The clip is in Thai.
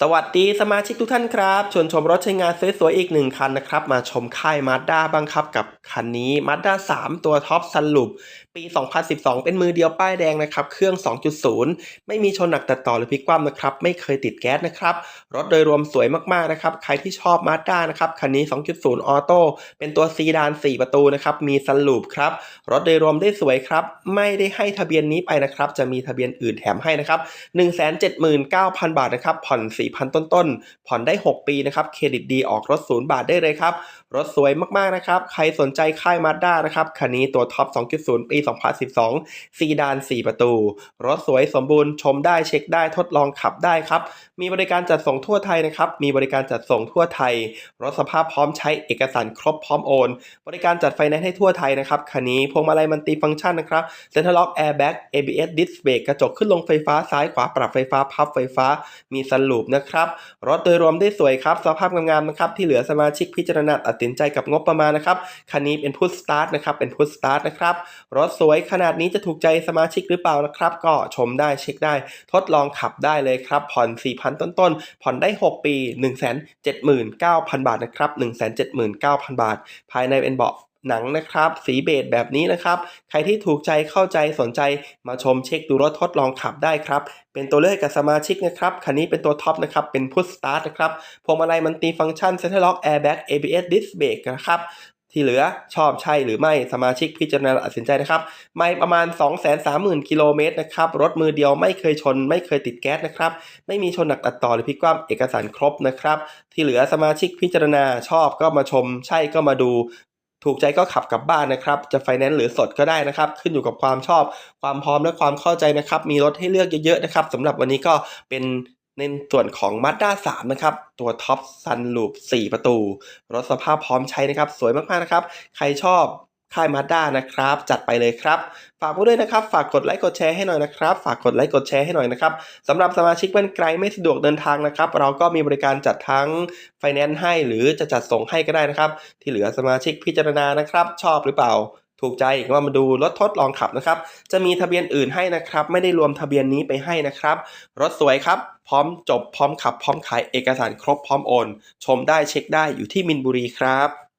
สวัสดีสมาชิกทุกท่านครับชวนชมรถใช้งานสวยๆอีกหนึ่งคันนะครับ มาชมค่ายมาด้าบ้างครับกับคันนี้มาด้า3 ตัวท็อปซันลูปปี 2012 เป็นมือเดียวป้ายแดงนะครับ เครื่อง 2.0 ไม่มีชนหนักตัดต่อหรือพลิกคว่ำนะครับ ไม่เคยติดแก๊สนะครับ รถโดยรวมสวยมากๆนะครับ ใครที่ชอบมาด้านะครับ คันนี้ 2.0 ออโต้เป็นตัวซีดาน 4 ประตูนะครับ มีซันลูปครับ รถโดยรวมได้สวยครับ ไม่ได้ให้ทะเบียนนี้ไปนะครับ จะมีทะเบียนอื่นแถมให้นะครับ179,000 บาทนะครับผ่อน4,000 ต้นๆ ผ่อนได้ 6 ปีนะครับ เครดิตดีออกรถ 0 บาทได้เลยครับ รถสวยมากๆ นะครับ ใครสนใจค่ายมาด้านะครับ คันนี้ตัวท็อป 2.0 ปี 2012 ซีดาน 4 ประตู รถสวยสมบูรณ์ชมได้เช็คได้ทดลองขับได้ครับ มีบริการจัดส่งทั่วไทยนะครับ มีบริการจัดส่งทั่วไทย รถสภาพพร้อมใช้เอกสารครบพร้อมโอน บริการจัดไฟแนนซ์ให้ทั่วไทยนะครับ คันนี้พวงมาลัยมันติฟังก์ชันนะครับ เซ็นทรัลล็อกแอร์แบ็ก ABS ดิสเบรกกระจกขึ้นลงไฟฟ้าซ้ายขวาปรับไฟฟ้าพับไฟฟ้า มีซันลูปนะครับรถโดยรวมได้สวยครับสภาพงามๆนะครับที่เหลือสมาชิกพิจารณาตัดสินใจกับงบประมาณนะครับคันนี้เป็นพุทสตาร์ทนะครับเป็นพุทสตาร์ทนะครับรถสวยขนาดนี้จะถูกใจสมาชิกหรือเปล่านะครับก็ชมได้เช็คได้ ทดลองขับได้เลยครับผ่อน 4,000 ต้นๆผ่อนได้ 6 ปี 179,000 บาทนะครับ179,000 บาท ภายในเป็นเบาะ หนังนะครับ สีเบจแบบนี้นะครับ ใครที่ถูกใจเข้าใจสนใจมาชมเช็คดูรถทดลองขับได้ครับ เป็นตัวเลือกกับสมาชิกนะครับคันนี้เป็นตัวท็อปนะครับ เป็นพุทสตาร์ทนะครับพวงมาลัยมันตีฟังก์ชันเซ็นทรัลล็อกแอร์แบ็ก ABS ดิสเบรกนะครับที่เหลือชอบใช่หรือไม่สมาชิกพิจารณาตัดสินใจนะครับ ไม่ประมาณ 230,000กิโลเมตรนะครับ รถมือเดียวไม่เคยชน ไม่เคยติดแก๊สนะครับ ไม่มีชนหนักตัดต่อหรือพิกคว่ำเอกสารครบนะครับ ที่เหลือสมาชิกพิจารณาชอบก็มาชม ใช่ก็มาดู ถูกใจก็ขับกลับบ้านนะครับ จะไฟแนนซ์หรือสดก็ได้นะครับ ขึ้นอยู่กับความชอบ ความพร้อมและความเข้าใจนะครับ มีรถให้เลือกเยอะๆนะครับสำหรับวันนี้ก็เป็นในส่วนของ Mazda 3 นะครับ ตัวท็อปซันลูป4 ประตู รถสภาพพร้อมใช้นะครับ สวยมากๆนะครับ ใครชอบ ค่าย Mazda นะครับ จัดไปเลยครับ ฝากไว้ด้วยนะครับ ฝากกดไลค์กดแชร์ให้หน่อยนะครับ ฝากกดไลค์กดแชร์ให้หน่อยนะครับสำหรับสมาชิกบ้านไกลไม่สะดวกเดินทางนะครับ เราก็มีบริการจัดทั้งไฟแนนซ์ให้หรือจะจัดส่งให้ก็ได้นะครับ ที่เหลือสมาชิกพิจารณานะครับ ชอบหรือเปล่าถูกใจก็มาดูรถทดลองขับนะครับ จะมีทะเบียนอื่นให้นะครับ ไม่ได้รวมทะเบียนนี้ไปให้นะครับ รถสวยครับ พร้อมจบพร้อมขับ พร้อมขายเอกสารครบพร้อมโอน ชมได้เช็คได้อยู่ที่มินบุรีครับ